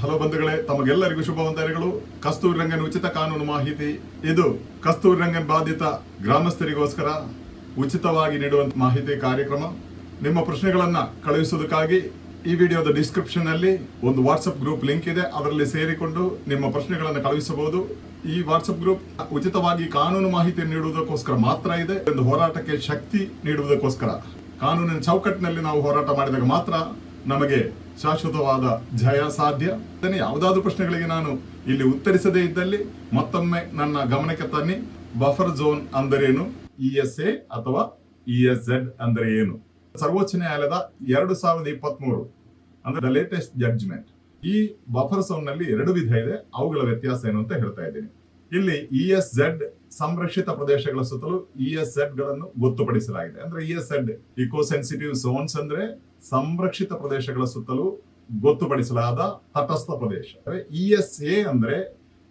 Hello ಬಂಧುಗಳೇ, ತಮಗೆಲ್ಲರಿಗೂ ಶುಭ ವಂದನೆಗಳು. ಕಸ್ತೂರಿ ರಂಗನ್ ಉಚಿತ ಕಾನೂನು ಮಾಹಿತಿ. ಇದು ಕಸ್ತೂರಿ ರಂಗನ್ ಬಾಧಿತ ಗ್ರಾಮಸ್ಥರಿಗೋಸ್ಕರ ಉಚಿತವಾಗಿ ನೀಡುವಂತ ಮಾಹಿತಿ ಕಾರ್ಯಕ್ರಮ. ನಿಮ್ಮ ಪ್ರಶ್ನೆಗಳನ್ನ ಕಳುಹಿಸುವುದಕ್ಕಾಗಿ ಈ ವಿಡಿಯೋದ ಡಿಸ್ಕ್ರಿಪ್ಷನ್ ಅಲ್ಲಿ ಒಂದು ವಾಟ್ಸ್ಆಪ್ ಗ್ರೂಪ್ ಲಿಂಕ್ ಇದೆ. ಅದರಲ್ಲಿ ಸೇರಿಕೊಂಡು ನಿಮ್ಮ ಪ್ರಶ್ನೆಗಳನ್ನು ಕಳುಹಿಸಬಹುದು. ಈ ವಾಟ್ಸ್ಆಪ್ ಗ್ರೂಪ್ ಉಚಿತವಾಗಿ ಕಾನೂನು ಮಾಹಿತಿ ನೀಡುವುದಕ್ಕೋಸ್ಕರ ಮಾತ್ರ ಇದೆ. ಒಂದು ಹೋರಾಟಕ್ಕೆ ಶಕ್ತಿ ನೀಡುವುದಕ್ಕೋಸ್ಕರ. ಕಾನೂನಿನ ಚೌಕಟ್ಟಿನಲ್ಲಿ ನಾವು ಹೋರಾಟ ಮಾಡಿದಾಗ ಮಾತ್ರ ನಮಗೆ ಶಾಶ್ವತವಾದ ಜಯ ಸಾಧ್ಯ? ಯಾವುದಾದ್ರೂ ಪ್ರಶ್ನೆಗಳಿಗೆ ನಾನು ಇಲ್ಲಿ ಉತ್ತರಿಸದೇ ಇದ್ದಲ್ಲಿ ಮತ್ತೊಮ್ಮೆ ನನ್ನ ಗಮನಕ್ಕೆ ತನ್ನಿ. ಬಫರ್ ಝೋನ್ ಅಂದರೇನು? ಇ ಎಸ್ ಎ ಅಥವಾ ಇ ಎಸ್ ಝೆಡ್ ಅಂದರೆ ಏನು ಸರ್ವೋಚ್ಚ ನ್ಯಾಯಾಲಯದ ಎರಡು ಸಾವಿರದ ಇಪ್ಪತ್ತ್ ಮೂರು ಅಂದ್ರೆ ದ ಲೇಟೆಸ್ಟ್ ಜಡ್ಜ್ಮೆಂಟ್ ಈ ಬಫರ್ ಝೋನ್ನಲ್ಲಿ ಎರಡು ವಿಧ ಇದೆ. ಅವುಗಳ ವ್ಯತ್ಯಾಸ ಏನು ಅಂತ ಹೇಳ್ತಾ ಇದ್ದೀನಿ. ಇಲ್ಲಿ ಇ ಎಸ್ ಝೆಡ್ ಸಂರಕ್ಷಿತ ಪ್ರದೇಶಗಳ ಸುತ್ತಲೂ ಇ ಎಸ್ ಝೆಡ್ಗಳನ್ನು ಗೊತ್ತುಪಡಿಸಲಾಗಿದೆ. ಅಂದ್ರೆ E S Z eco sensitive zones ಅಂದ್ರೆ ಸಂರಕ್ಷಿತ ಪ್ರದೇಶಗಳ ಸುತ್ತಲೂ ಗೊತ್ತುಪಡಿಸಲಾದ ತಟಸ್ಥ ಪ್ರದೇಶ. ಇ ಎಸ್ ಎ ಅಂದ್ರೆ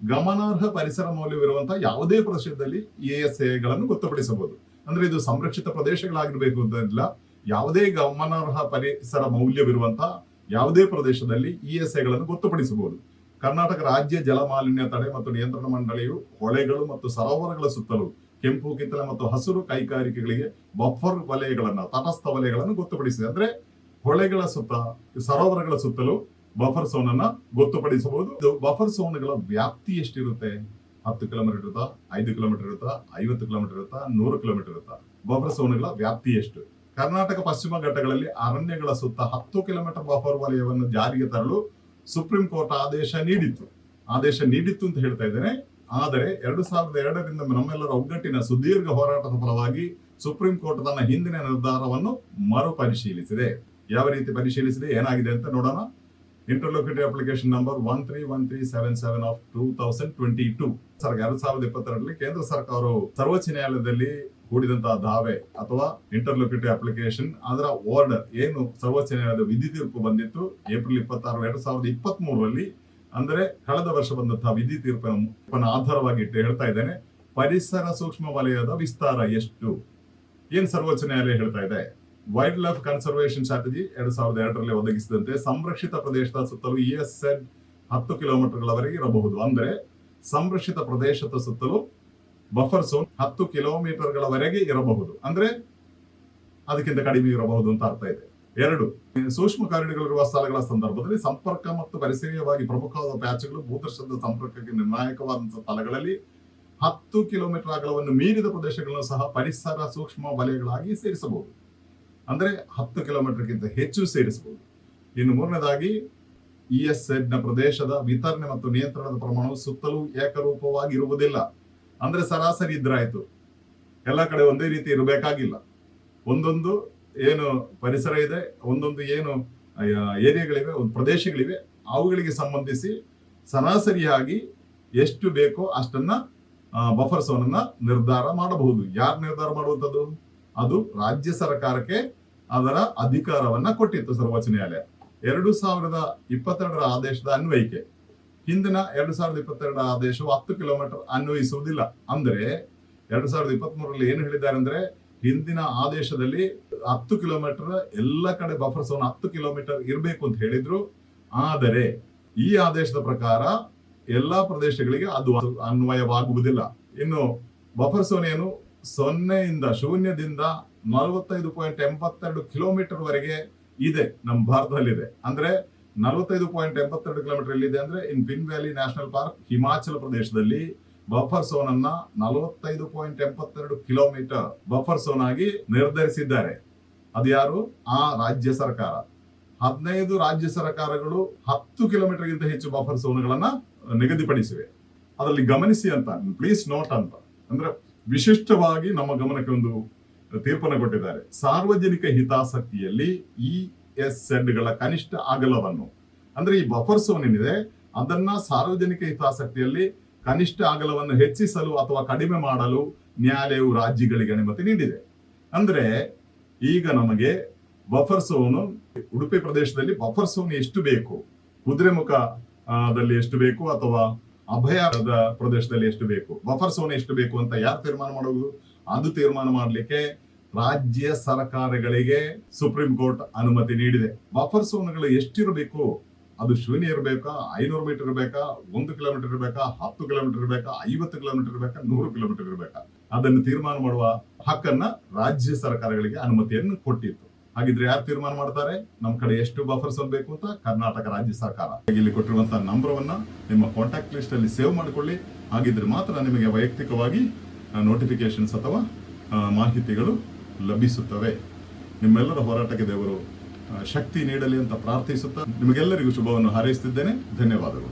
ಗಮನಾರ್ಹ ಪರಿಸರ ಮೌಲ್ಯವಿರುವಂತಹ ಯಾವುದೇ ಪ್ರದೇಶದಲ್ಲಿ ಇ ಎಸ್ ಎಗಳನ್ನು ಗೊತ್ತುಪಡಿಸಬಹುದು. ಅಂದ್ರೆ ಇದು ಸಂರಕ್ಷಿತ ಪ್ರದೇಶಗಳಾಗಿರ್ಬೇಕು ಅಂತಿಲ್ಲ, ಯಾವುದೇ ಗಮನಾರ್ಹ ಪರಿಸರ ಮೌಲ್ಯವಿರುವಂತಹ ಯಾವುದೇ ಪ್ರದೇಶದಲ್ಲಿ ಇ ಎಸ್ ಎಗಳನ್ನು ಗೊತ್ತುಪಡಿಸಬಹುದು. ಕರ್ನಾಟಕ ರಾಜ್ಯ ಜಲಮಾಲಿನ್ಯ ತಡೆ ಮತ್ತು ನಿಯಂತ್ರಣ ಮಂಡಳಿಯು ಹೊಳೆಗಳು ಮತ್ತು ಸರೋವರಗಳ ಸುತ್ತಲೂ ಕೆಂಪು, ಕಿತ್ತಳೆ ಮತ್ತು ಹಸಿರು ಕೈಗಾರಿಕೆಗಳಿಗೆ ಬಫರ್ ವಲಯಗಳನ್ನು, ತಟಸ್ಥ ವಲಯಗಳನ್ನು ಗೊತ್ತುಪಡಿಸಿದೆ. ಅಂದ್ರೆ ಹೊಳೆಗಳ ಸುತ್ತ, ಸರೋವರಗಳ ಸುತ್ತಲೂ ಬಫರ್ ಝೋನ್ ಅನ್ನ ಗೊತ್ತುಪಡಿಸಬಹುದು. ಬಫರ್ ಝೋನ್ಗಳ ವ್ಯಾಪ್ತಿ ಎಷ್ಟಿರುತ್ತೆ? ಹತ್ತು ಕಿಲೋಮೀಟರ್ ಇರುತ್ತಾ, ಐದು ಕಿಲೋಮೀಟರ್ ಇರುತ್ತಾ, ಐವತ್ತು ಕಿಲೋಮೀಟರ್ ಇರುತ್ತಾ, ನೂರು ಕಿಲೋಮೀಟರ್ ಇರುತ್ತಾ? ಬಫರ್ ಝೋನ್ಗಳ ವ್ಯಾಪ್ತಿ ಎಷ್ಟು? ಕರ್ನಾಟಕ ಪಶ್ಚಿಮ ಘಟ್ಟಗಳಲ್ಲಿ ಅರಣ್ಯಗಳ ಸುತ್ತ ಹತ್ತು ಕಿಲೋಮೀಟರ್ ಬಫರ್ ವಲಯವನ್ನು ಜಾರಿಗೆ ತರಲು ಸುಪ್ರೀಂ ಕೋರ್ಟ್ ಆದೇಶ ನೀಡಿತ್ತು. ಆದೇಶ ನೀಡಿತ್ತು ಅಂತ ಹೇಳ್ತಾ ಇದ್ದೇನೆ. ಆದರೆ ಎರಡು ಸಾವಿರದ ಎರಡರಿಂದ ನಮ್ಮೆಲ್ಲರ ಒಗ್ಗಟ್ಟಿನ ಸುದೀರ್ಘ ಹೋರಾಟದ ಫಲವಾಗಿ ಸುಪ್ರೀಂ ಕೋರ್ಟ್ ತನ್ನ ಹಿಂದಿನ ನಿರ್ಧಾರವನ್ನು ಮರುಪರಿಶೀಲಿಸಿದೆ. ಯಾವ ರೀತಿ ಪರಿಶೀಲಿಸಿದೆ? ಏನಾಗಿದೆ ಅಂತ ನೋಡೋಣ. Interlocutory application number one three one three seven seven of two thousand twenty two. Sir, ಎರಡ್ ಸಾವಿರದ ಇಪ್ಪತ್ತರಲ್ಲಿ ಕೇಂದ್ರ ಸರ್ಕಾರವು ಸರ್ವೋಚ್ಚ ನ್ಯಾಯಾಲಯದಲ್ಲಿ ಹೂಡಿದಂತಹ ದಾವೆ ಅಥವಾ ಇಂಟರ್ಲೋಕೇಟಿವ್ ಅಪ್ಲಿಕೇಶನ್, ಅದರ ಆರ್ಡರ್ ಏನು ಸರ್ವೋಚ್ಚ ನ್ಯಾಯಾಲಯದ ವಿಧಿ ತೀರ್ಪು ಬಂದಿತ್ತು, ಏಪ್ರಿಲ್ ಇಪ್ಪತ್ತಾರು, ಎರಡ್ ಸಾವಿರದ ಇಪ್ಪತ್ತ್ ಮೂರರಲ್ಲಿ ಅಂದ್ರೆ ಕಳೆದ ವರ್ಷ ಬಂದಂತಹ ವಿಧಿ ತೀರ್ಪನ್ನು ಆಧಾರವಾಗಿ ಇಟ್ಟು ಹೇಳ್ತಾ ಇದ್ದೇನೆ, ಪರಿಸರ ಸೂಕ್ಷ್ಮ ವಲಯದ ವಿಸ್ತಾರ ಎಷ್ಟು? ಏನ್ ಸರ್ವೋಚ್ಚ ನ್ಯಾಯಾಲಯ ಹೇಳ್ತಾ ಇದೆ? ವೈಲ್ಡ್ ಲೈಫ್ ಕನ್ಸರ್ವೇಷನ್ ಸ್ಟ್ರಾಟಜಿ ಎರಡ್ ಸಾವಿರದ ಎರಡರಲ್ಲಿ ಒದಗಿಸಿದಂತೆ ಸಂರಕ್ಷಿತ ಪ್ರದೇಶದ ಸುತ್ತಲೂ ಇ ಎಸ್ ಎಡ್ ಹತ್ತು ಕಿಲೋಮೀಟರ್ಗಳವರೆಗೆ ಇರಬಹುದು. ಅಂದ್ರೆ ಸಂರಕ್ಷಿತ ಪ್ರದೇಶದ ಸುತ್ತಲೂ ಬಫರ್ ಝೋನ್ ಹತ್ತು ಕಿಲೋಮೀಟರ್ಗಳವರೆಗೆ ಇರಬಹುದು. ಅಂದ್ರೆ ಅದಕ್ಕಿಂತ ಕಡಿಮೆ ಇರಬಹುದು ಅಂತ ಅರ್ಥ ಇದೆ. ಎರಡು, ಸೂಕ್ಷ್ಮ ಕಾರಿಡಾರ್ಗಳಿರುವ ಸ್ಥಳಗಳ ಸಂದರ್ಭದಲ್ಲಿ ಸಂಪರ್ಕ ಮತ್ತು ಪರಿಸರೀಯವಾಗಿ ಪ್ರಮುಖವಾದ ಪ್ಯಾಚ್ಗಳು ಭೂದರ್ಶನದ ಸಂಪರ್ಕಕ್ಕೆ ನಿರ್ಣಾಯಕವಾದಂತಹ ಸ್ಥಳಗಳಲ್ಲಿ ಹತ್ತು ಕಿಲೋಮೀಟರ್ ಅಗಲವನ್ನು ಮೀರಿದ ಪ್ರದೇಶಗಳನ್ನು ಸಹ ಪರಿಸರ ಸೂಕ್ಷ್ಮ ವಲಯಗಳಾಗಿ ಸೇರಿಸಬಹುದು. ಅಂದ್ರೆ ಹತ್ತು ಕಿಲೋಮೀಟರ್ಗಿಂತ ಹೆಚ್ಚು ಸೇರಿಸಬಹುದು. ಇನ್ನು ಮೂರನೇದಾಗಿ ಇ ಎಸ್ನ ಪ್ರದೇಶದ ವಿತರಣೆ ಮತ್ತು ನಿಯಂತ್ರಣದ ಪ್ರಮಾಣವು ಸುತ್ತಲೂ ಏಕರೂಪವಾಗಿರುವುದಿಲ್ಲ. ಅಂದ್ರೆ ಸರಾಸರಿ ಇದ್ರಾಯ್ತು ಎಲ್ಲ ಕಡೆ ಒಂದೇ ರೀತಿ ಇರಬೇಕಾಗಿಲ್ಲ. ಒಂದೊಂದು ಏನು ಪರಿಸರ ಇದೆ, ಒಂದೊಂದು ಏನು ಏರಿಯಾಗಳಿವೆ, ಒಂದು ಪ್ರದೇಶಗಳಿವೆ, ಅವುಗಳಿಗೆ ಸಂಬಂಧಿಸಿ ಸರಾಸರಿಯಾಗಿ ಎಷ್ಟು ಬೇಕೋ ಅಷ್ಟನ್ನ ಬಫರ್ ಸೋನನ್ನು ನಿರ್ಧಾರ ಮಾಡಬಹುದು. ಯಾರು ನಿರ್ಧಾರ ಮಾಡುವಂಥದ್ದು? ಅದು ರಾಜ್ಯ ಸರ್ಕಾರಕ್ಕೆ ಅದರ ಅಧಿಕಾರವನ್ನ ಕೊಟ್ಟಿತ್ತು ಸರ್ವೋಚ್ಚ ನ್ಯಾಯಾಲಯ ಎರಡು ಸಾವಿರದ ಇಪ್ಪತ್ತೆರಡರ ಆದೇಶದ ಅನ್ವಯಿಕೆ. ಹಿಂದಿನ ಎರಡು ಸಾವಿರದ ಇಪ್ಪತ್ತೆರಡರ ಆದೇಶವು ಹತ್ತು ಕಿಲೋಮೀಟರ್ ಅನ್ವಯಿಸುವುದಿಲ್ಲ. ಅಂದ್ರೆ ಎರಡು ಸಾವಿರದ ಇಪ್ಪತ್ತ್ ಮೂರರಲ್ಲಿ ಏನು ಹೇಳಿದ್ದಾರೆ ಅಂದ್ರೆ ಹಿಂದಿನ ಆದೇಶದಲ್ಲಿ ಹತ್ತು ಕಿಲೋಮೀಟರ್ ಎಲ್ಲ ಕಡೆ ಬಫರ್ ಸೋನ್ ಹತ್ತು ಕಿಲೋಮೀಟರ್ ಇರಬೇಕು ಅಂತ ಹೇಳಿದ್ರು. ಆದರೆ ಈ ಆದೇಶದ ಪ್ರಕಾರ ಎಲ್ಲಾ ಪ್ರದೇಶಗಳಿಗೆ ಅದು ಅನ್ವಯವಾಗುವುದಿಲ್ಲ. ಇನ್ನು ಬಫರ್ ಸೋನ್ ಏನು? ಸೊನ್ನೆಯಿಂದ ಶೂನ್ಯದಿಂದ ನಲವತ್ತೈದು ಪಾಯಿಂಟ್ ಎಂಬತ್ತೆರಡು ಕಿಲೋಮೀಟರ್ ವರೆಗೆ ಇದೆ ನಮ್ಮ ಭಾರತದಲ್ಲಿದೆ. ಅಂದ್ರೆ ನಲವತ್ತೈದು ಪಾಯಿಂಟ್ ಎಂಬತ್ತೆರಡು ಕಿಲೋಮೀಟರ್ ಎಲ್ಲಿದೆ ಅಂದ್ರೆ in Pin Valley National Park Himachal ಪ್ರದೇಶದಲ್ಲಿ ಬಫರ್ ಝೋನ್ ಅನ್ನ ನಲವತ್ತೈದು ಪಾಯಿಂಟ್ ಎಂಬತ್ತೆರಡು ಕಿಲೋಮೀಟರ್ ಬಫರ್ ಝೋನ್ ಆಗಿ ನಿರ್ಧರಿಸಿದ್ದಾರೆ. ಅದು ಯಾರು? ಆ ರಾಜ್ಯ ಸರ್ಕಾರ. ಹದಿನೈದು ರಾಜ್ಯ ಸರ್ಕಾರಗಳು ಹತ್ತು ಕಿಲೋಮೀಟರ್ಗಿಂತ ಹೆಚ್ಚು ಬಫರ್ ಝೋನ್ಗಳನ್ನ ನಿಗದಿಪಡಿಸಿವೆ. ಅದರಲ್ಲಿ ಗಮನಿಸಿ ಅಂತ ಪ್ಲೀಸ್ ನೋಟ್ ಅಂತ. ಅಂದ್ರೆ ವಿಶಿಷ್ಟವಾಗಿ ನಮ್ಮ ಗಮನಕ್ಕೆ ಒಂದು ತೀರ್ಪನ್ನು ಕೊಟ್ಟಿದ್ದಾರೆ. ಸಾರ್ವಜನಿಕ ಹಿತಾಸಕ್ತಿಯಲ್ಲಿ ಇ ಎಸ್ಗಳ ಕನಿಷ್ಠ ಅಗಲವನ್ನು, ಅಂದ್ರೆ ಈ ಬಫರ್ ಸೋನ್ ಏನಿದೆ, ಅದನ್ನ ಸಾರ್ವಜನಿಕ ಹಿತಾಸಕ್ತಿಯಲ್ಲಿ ಕನಿಷ್ಠ ಅಗಲವನ್ನು ಹೆಚ್ಚಿಸಲು ಅಥವಾ ಕಡಿಮೆ ಮಾಡಲು ನ್ಯಾಯಾಲಯವು ರಾಜ್ಯಗಳಿಗೆ ಅನುಮತಿ ನೀಡಿದೆ. ಅಂದ್ರೆ ಈಗ ನಮಗೆ ಬಫರ್ ಸೋನ್ ಉಡುಪಿ ಪ್ರದೇಶದಲ್ಲಿ ಬಫರ್ ಸೋನ್ ಎಷ್ಟು ಬೇಕು? ಕುದುರೆಮುಖದಲ್ಲಿ ಎಷ್ಟು ಬೇಕು ಅಥವಾ ಅಭಯದ ಪ್ರದೇಶದಲ್ಲಿ ಎಷ್ಟು ಬೇಕು? ಬಫರ್ ಸೋನ್ ಎಷ್ಟು ಬೇಕು ಅಂತ ಯಾರು ತೀರ್ಮಾನ ಮಾಡುವುದು? ಅದು ತೀರ್ಮಾನ ಮಾಡಲಿಕ್ಕೆ ರಾಜ್ಯ ಸರ್ಕಾರಗಳಿಗೆ ಸುಪ್ರೀಂ ಕೋರ್ಟ್ ಅನುಮತಿ ನೀಡಿದೆ. ಬಫರ್ ಸೋನ್ಗಳು ಎಷ್ಟಿರಬೇಕು? ಅದು ಶೂನ್ಯ ಇರಬೇಕಾ? ಐನೂರು ಮೀಟರ್ ಇರಬೇಕಾ? ಒಂದು ಕಿಲೋಮೀಟರ್ ಇರಬೇಕಾ? ಹತ್ತು ಕಿಲೋಮೀಟರ್ ಇರಬೇಕಾ? ಐವತ್ತು ಕಿಲೋಮೀಟರ್ ಇರಬೇಕಾ? ನೂರು ಕಿಲೋಮೀಟರ್ ಇರಬೇಕಾ? ಅದನ್ನು ತೀರ್ಮಾನ ಮಾಡುವ ಹಕ್ಕನ್ನ ರಾಜ್ಯ ಸರ್ಕಾರಗಳಿಗೆ ಅನುಮತಿಯನ್ನು ಕೊಟ್ಟಿತ್ತು. ಹಾಗಿದ್ರೆ ಯಾರು ತೀರ್ಮಾನ ಮಾಡ್ತಾರೆ? ನಮ್ಮ ಕಡೆ ಎಷ್ಟು ಬಫರ್ ಝೋನ್ ಬೇಕು ಅಂತ ಕರ್ನಾಟಕ ರಾಜ್ಯ ಸರ್ಕಾರ. ಇಲ್ಲಿ ಕೊಟ್ಟಿರುವಂತಹ ನಂಬರವನ್ನ ನಿಮ್ಮ ಕಾಂಟ್ಯಾಕ್ಟ್ ಲಿಸ್ಟ್ ಅಲ್ಲಿ ಸೇವ್ ಮಾಡಿಕೊಳ್ಳಿ. ಹಾಗಿದ್ರೆ ಮಾತ್ರ ನಿಮಗೆ ವೈಯಕ್ತಿಕವಾಗಿ ನೋಟಿಫಿಕೇಶನ್ಸ್ ಅಥವಾ ಮಾಹಿತಿಗಳು ಲಭಿಸುತ್ತವೆ. ನಿಮ್ಮೆಲ್ಲರ ಹೋರಾಟಕ್ಕೆ ದೇವರು ಶಕ್ತಿ ನೀಡಲಿ ಅಂತ ಪ್ರಾರ್ಥಿಸುತ್ತಾ ನಿಮಗೆಲ್ಲರಿಗೂ ಶುಭವನ್ನು ಹಾರೈಸುತ್ತಿದ್ದೇನೆ ಧನ್ಯವಾದಗಳು.